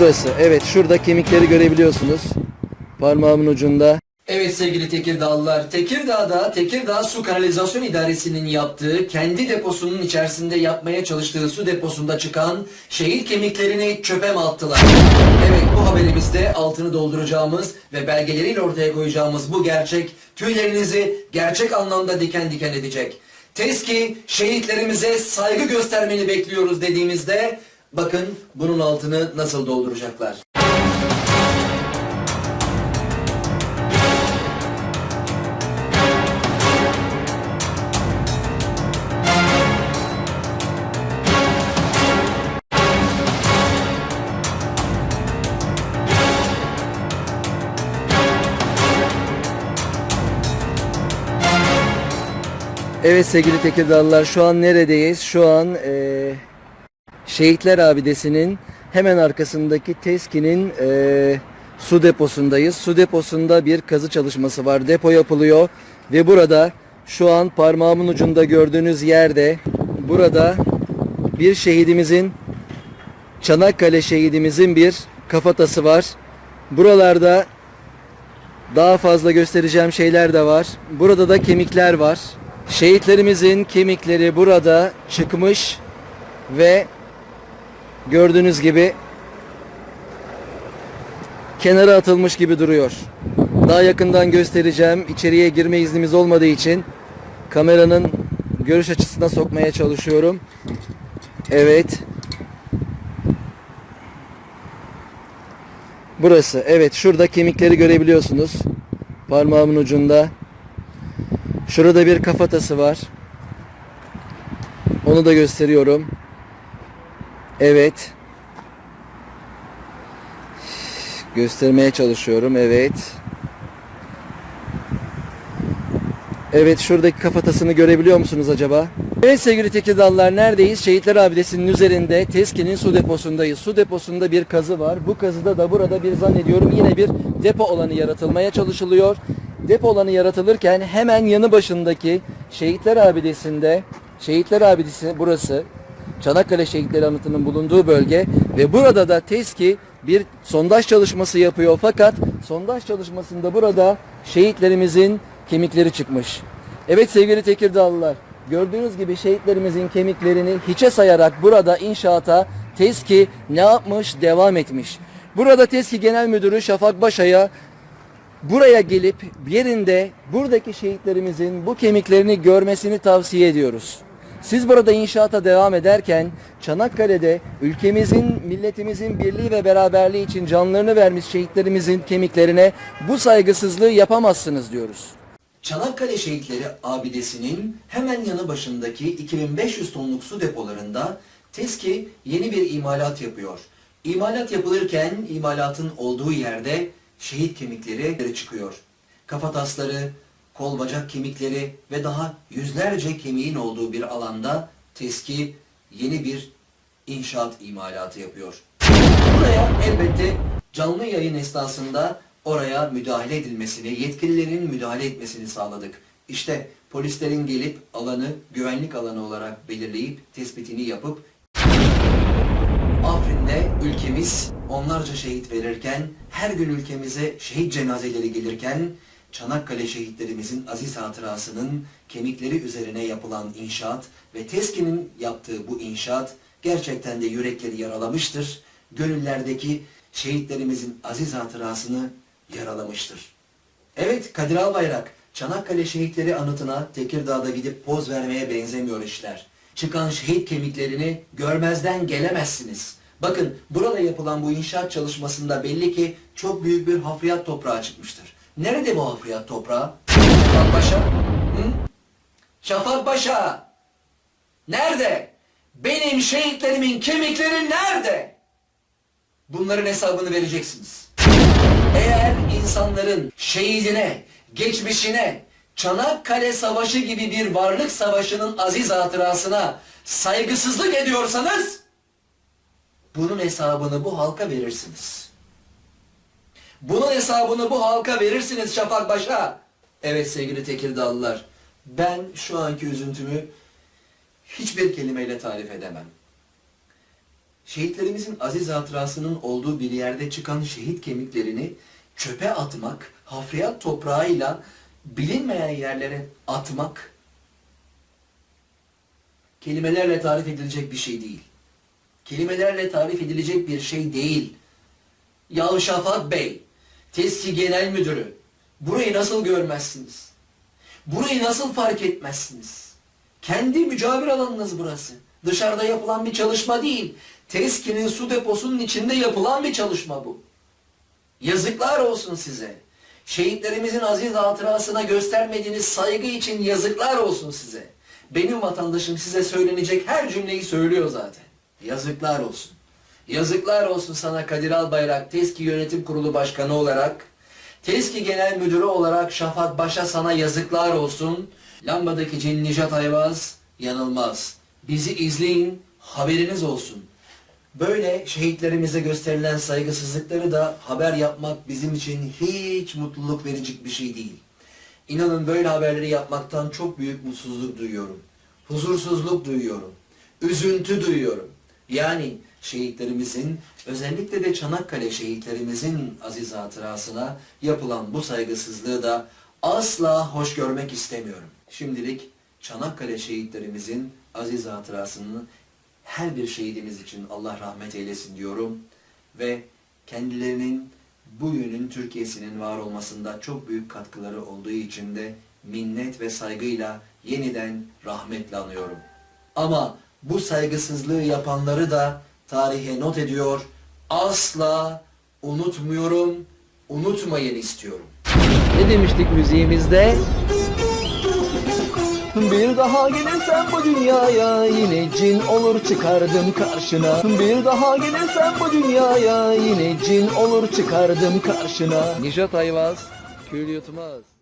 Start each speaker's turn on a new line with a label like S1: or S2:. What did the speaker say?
S1: Burası. Evet şurada kemikleri görebiliyorsunuz. Parmağımın ucunda.
S2: Evet sevgili Tekirdağlılar, Tekirdağ'da Tekirdağ Su Kanalizasyon İdaresi'nin yaptığı, kendi deposunun içerisinde yapmaya çalıştığı su deposunda çıkan şehit kemiklerini çöpe mi attılar? Evet bu haberimizde altını dolduracağımız ve belgeleriyle ortaya koyacağımız bu gerçek tüylerinizi gerçek anlamda diken diken edecek. TESKİ şehitlerimize saygı göstermeni bekliyoruz dediğimizde bakın bunun altını nasıl dolduracaklar.
S1: Evet sevgili Tekirdağlılar şu an neredeyiz? Şu an eee, Şehitler Abidesi'nin hemen arkasındaki TESKİ'nin eee, su deposundayız. Su deposunda bir kazı çalışması var. Depo yapılıyor ve burada şu an parmağımın ucunda gördüğünüz yerde burada bir şehidimizin Çanakkale şehidimizin bir kafatası var. Buralarda daha fazla göstereceğim şeyler de var. Burada da kemikler var. Şehitlerimizin kemikleri burada çıkmış ve gördüğünüz gibi kenara atılmış gibi duruyor. Daha yakından göstereceğim. İçeriye girme iznimiz olmadığı için kameranın görüş açısına sokmaya çalışıyorum. Evet. Burası. Evet şurada kemikleri görebiliyorsunuz. Parmağımın ucunda. Şurada bir kafatası var. Onu da gösteriyorum. Evet. Göstermeye çalışıyorum. Evet. Evet şuradaki kafatasını görebiliyor musunuz acaba? Evet sevgili Tekirdağlılar neredeyiz? Şehitler Abidesi'nin üzerinde Teski'nin su deposundayız. Su deposunda bir kazı var. Bu kazıda da burada bir zannediyorum yine bir depo alanı yaratılmaya çalışılıyor. Depo alanı yaratılırken hemen yanı başındaki Şehitler Abidesi'nde Şehitler Abidesi burası. Çanakkale Şehitleri Anıtı'nın bulunduğu bölge ve burada da TESKİ bir sondaj çalışması yapıyor fakat sondaj çalışmasında burada şehitlerimizin kemikleri çıkmış. Evet sevgili Tekirdağlılar gördüğünüz gibi şehitlerimizin kemiklerini hiçe sayarak burada inşaata TESKİ ne yapmış devam etmiş. Burada TESKİ Genel Müdürü Şafak Başay'a buraya gelip yerinde buradaki şehitlerimizin bu kemiklerini görmesini tavsiye ediyoruz. Siz burada inşaata devam ederken Çanakkale'de ülkemizin, milletimizin birliği ve beraberliği için canlarını vermiş şehitlerimizin kemiklerine bu saygısızlığı yapamazsınız diyoruz.
S2: Çanakkale Şehitleri Abidesi'nin hemen yanı başındaki 2500 tonluk su depolarında TESKİ yeni bir imalat yapıyor. İmalat yapılırken imalatın olduğu yerde şehit kemikleri çıkıyor. Kafatasları, kol bacak kemikleri ve daha yüzlerce kemiğin olduğu bir alanda TESKİ yeni bir inşaat imalatı yapıyor. Buraya elbette canlı yayın esnasında oraya müdahale edilmesini, yetkililerin müdahale etmesini sağladık. İşte polislerin gelip alanı güvenlik alanı olarak belirleyip tespitini yapıp Afrin'de ülkemiz onlarca şehit verirken, her gün ülkemize şehit cenazeleri gelirken, Çanakkale şehitlerimizin aziz hatırasının kemikleri üzerine yapılan inşaat ve TESKİ'nin yaptığı bu inşaat gerçekten de yürekleri yaralamıştır. Gönüllerdeki şehitlerimizin aziz hatırasını yaralamıştır. Evet Kadir Albayrak, Çanakkale şehitleri anıtına Tekirdağ'da gidip poz vermeye benzemiyor işler. Çıkan şehit kemiklerini görmezden gelemezsiniz. Bakın burada yapılan bu inşaat çalışmasında belli ki çok büyük bir hafriyat toprağı çıkmıştır. Nerede bu hafriyat toprağı? Şafak Paşa? Hı? Şafak Paşa! Nerede? Benim şehitlerimin kemikleri nerede? Bunların hesabını vereceksiniz. Eğer insanların şehidine, geçmişine, Çanakkale Savaşı gibi bir varlık savaşının aziz hatırasına saygısızlık ediyorsanız, bunun hesabını bu halka verirsiniz. Bunun hesabını bu halka verirsiniz Şafak Başa. Evet sevgili Tekirdağlılar, ben şu anki üzüntümü hiçbir kelimeyle tarif edemem. şehitlerimizin aziz hatırasının olduğu bir yerde çıkan şehit kemiklerini çöpe atmak, hafriyat toprağıyla bilinmeyen yerlere atmak kelimelerle tarif edilecek bir şey değil. Kelimelerle tarif edilecek bir şey değil. Ya Şafak Bey, TESKİ Genel Müdürü, burayı nasıl görmezsiniz? Burayı nasıl fark etmezsiniz? Kendi mücavir alanınız burası. Dışarıda yapılan bir çalışma değil. TESKİ'nin su deposunun içinde yapılan bir çalışma bu. Yazıklar olsun size. Şehitlerimizin aziz hatırasına göstermediğiniz saygı için yazıklar olsun size. Benim vatandaşım size söylenecek her cümleyi söylüyor zaten. Yazıklar olsun. Yazıklar olsun sana Kadir Albayrak, TESKİ Yönetim Kurulu Başkanı olarak, TESKİ Genel Müdürü olarak Şafak Baş'a sana yazıklar olsun. Lambadaki cin Nijat Ayvaz yanılmaz. Bizi izleyin, haberiniz olsun. Böyle şehitlerimize gösterilen saygısızlıkları da haber yapmak bizim için hiç mutluluk verici bir şey değil. İnanın böyle haberleri yapmaktan çok büyük mutsuzluk duyuyorum. Huzursuzluk duyuyorum. Üzüntü duyuyorum. Yani şehitlerimizin, özellikle de Çanakkale şehitlerimizin aziz hatırasına yapılan bu saygısızlığı da asla hoş görmek istemiyorum. Şimdilik Çanakkale şehitlerimizin aziz hatırasını her bir şehidimiz için Allah rahmet eylesin diyorum ve kendilerinin bugünün Türkiye'sinin var olmasında çok büyük katkıları olduğu için de minnet ve saygıyla yeniden rahmetle anıyorum. Ama bu saygısızlığı yapanları da tarihe not ediyor. Asla unutmuyorum, unutmayın istiyorum.
S1: Ne demiştik müziğimizde? Bir daha gelirsen bu dünyaya yine cin olur çıkardım karşına. Bir daha gelirsen bu dünyaya yine cin olur çıkardım karşına. Nijat Ayvaz, Kül Yutmaz.